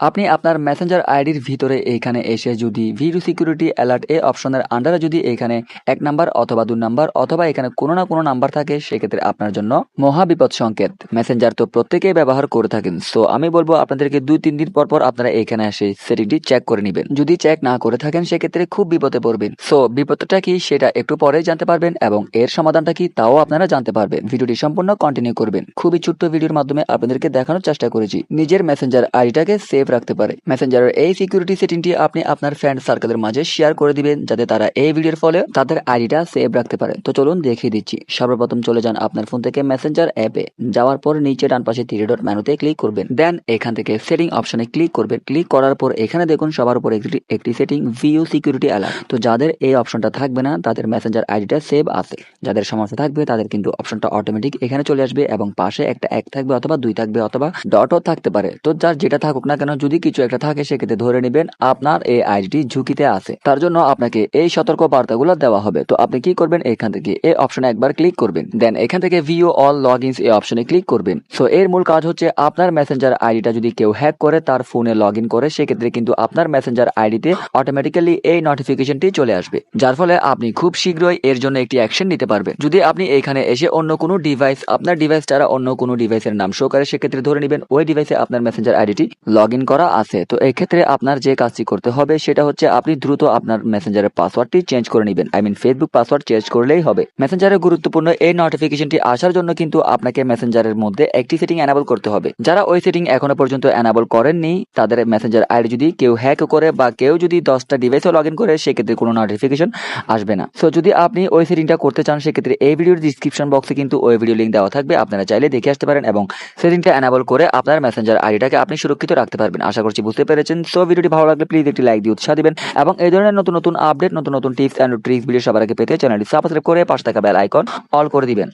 আপনি আপনার মেসেঞ্জার আইডির ভিতরে এইখানে এসে যদি ভিডিও সিকিউরিটি অ্যালার্ট এই অপশনের আন্ডারে যদি এখানে এক নাম্বার অথবা দুই নাম্বার অথবা এখানে কোনো না কোনো নাম্বার থাকে, সেক্ষেত্রে আপনার জন্য মহা বিপদ সংকেত। মেসেঞ্জার তো প্রত্যেকেই ব্যবহার করে থাকেন। সো আমি বলব আপনাদেরকে দুই, তিন দিন পর পর আপনারা এখানে এসে সেটিংটি চেক করে নেবেন। যদি চেক না করে থাকেন, সেক্ষেত্রে খুব বিপদে পড়বেন। সো বিপদটা কি সেটা একটু পরে জানতে পারবেন এবং এর সমাধানটা কি তাও আপনারা জানতে পারবেন। ভিডিওটি সম্পূর্ণ কন্টিনিউ করবেন। খুবই ছোট্ট ভিডিওর মাধ্যমে আপনাদেরকে দেখানোর চেষ্টা করেছি। নিজের মেসেঞ্জার আইডিটাকে সেভ রাখতে পারে। মেসেঞ্জারের এই সিকিউরিটি সেটিংটি আপনি আপনার ফ্রেন্ড সার্কেলের মাঝে শেয়ার করে দিবেন, যাতে তারা এই ভিডিওর ফলে তাদের আইডিটা সেভ রাখতে পারে। তো চলুন দেখিয়ে দিচ্ছি। সর্বপ্রথম চলে যান আপনার ফোন থেকে মেসেঞ্জার অ্যাপে যাওয়ার পর নিচে ডান পাশে থ্রি ডট মেনুতে ক্লিক করবেন। দেন এখান থেকে সেটিং অপশনে ক্লিক করবেন। ক্লিক করার পর এখানে দেখুন সবার উপর একটি সেটিং ভিউ সিকিউরিটি অ্যালার্ট তো যাদের এই অপশনটা থাকবে না, তাদের মেসেঞ্জার আইডিটা সেভ আছে। যাদের সমস্যা থাকবে, তাদের কিন্তু অপশনটা অটোমেটিক এখানে চলে আসবে এবং পাশে একটা এক থাকবে অথবা দুই থাকবে অথবা ডটও থাকতে পারে। তো যার যেটা থাকুক না কেন যদি কিছু একটা থাকে, সেক্ষেত্রে ধরে নেবেন আপনার এই আইডিটি ঝুঁকিতে আছে। তার জন্য আপনাকে এই সতর্ক বার্তাগুলো দেওয়া হবে। তো আপনি কি করবেন? এখান থেকে এই অপশনে একবার ক্লিক করবেন। দেন এখান থেকে ভিও অল লগ ইনস এই অপশনে ক্লিক করবেন। সো এর মূল কাজ হচ্ছে আপনার মেসেঞ্জার আইডিটা যদি কেউ হ্যাক করে, তার ফোনে লগ ইন করে, সেক্ষেত্রে কিন্তু আপনার মেসেঞ্জার আইডিতে অটোমেটিক্যালি এই নোটিফিকেশনটি চলে আসবে। যার ফলে আপনি খুব শীঘ্রই এর জন্য একটি অ্যাকশন নিতে পারবেন। যদি আপনি এখানে এসে অন্য কোনো ডিভাইস আপনার ডিভাইস ছাড়া অন্য কোনো ডিভাইসের নাম শো করে, সেক্ষেত্রে ধরে নেবেন ওই ডিভাইসে আপনার মেসেঞ্জার আইডিটি লগ ইন করা আছে। তো এই ক্ষেত্রে আপনার যে কাজটি করতে হবে সেটা হচ্ছে আপনি দ্রুত আপনার মেসেঞ্জারের পাসওয়ার্ডটি চেঞ্জ করে নেবেন। I mean Facebook password change করলেই হবে। মেসেঞ্জারের গুরুত্বপূর্ণ এই নোটিফিকেশনটি আসার জন্য কিন্তু আপনাকে মেসেঞ্জারের মধ্যে একটি সেটিং এনাবল করতে হবে। যারা ওই সেটিং এখনও পর্যন্ত এনাবল করেননি, তাদের মেসেঞ্জার আইডি যদি কেউ হ্যাক করে বা কেউ যদি দশটা ডিভাইসও লগ ইন করে, সেক্ষেত্রে কোনো নোটিফিকেশন আসবে না। সো যদি আপনি ওই সেটিংটা করতে চান, সেক্ষেত্রে এই ভিডিওর ডিসক্রিপশন বক্সে কিন্তু ওই ভিডিও লিঙ্ক দেওয়া থাকবে। আপনারা চাইলে দেখে আসতে পারেন এবং সেটিংটা এনাবল করে আপনার মেসেঞ্জার আইডিটাকে আপনি সুরক্ষিত রাখতে পারবেন। আশা করছি বুঝতে পেরেছেন। সো ভিডিওটি ভালো লাগলে প্লিজ একটি লাইক দিয়ে উৎসাহ দিবেন এবং এই ধরনের নতুন নতুন আপডেট নতুন নতুন টিপস অ্যান্ড ট্রিক্স ভিডিও সবার আগে পেতে চ্যানেলটি সাবস্ক্রাইব করে পাশে থাকা বেল আইকন অল করে দিবেন।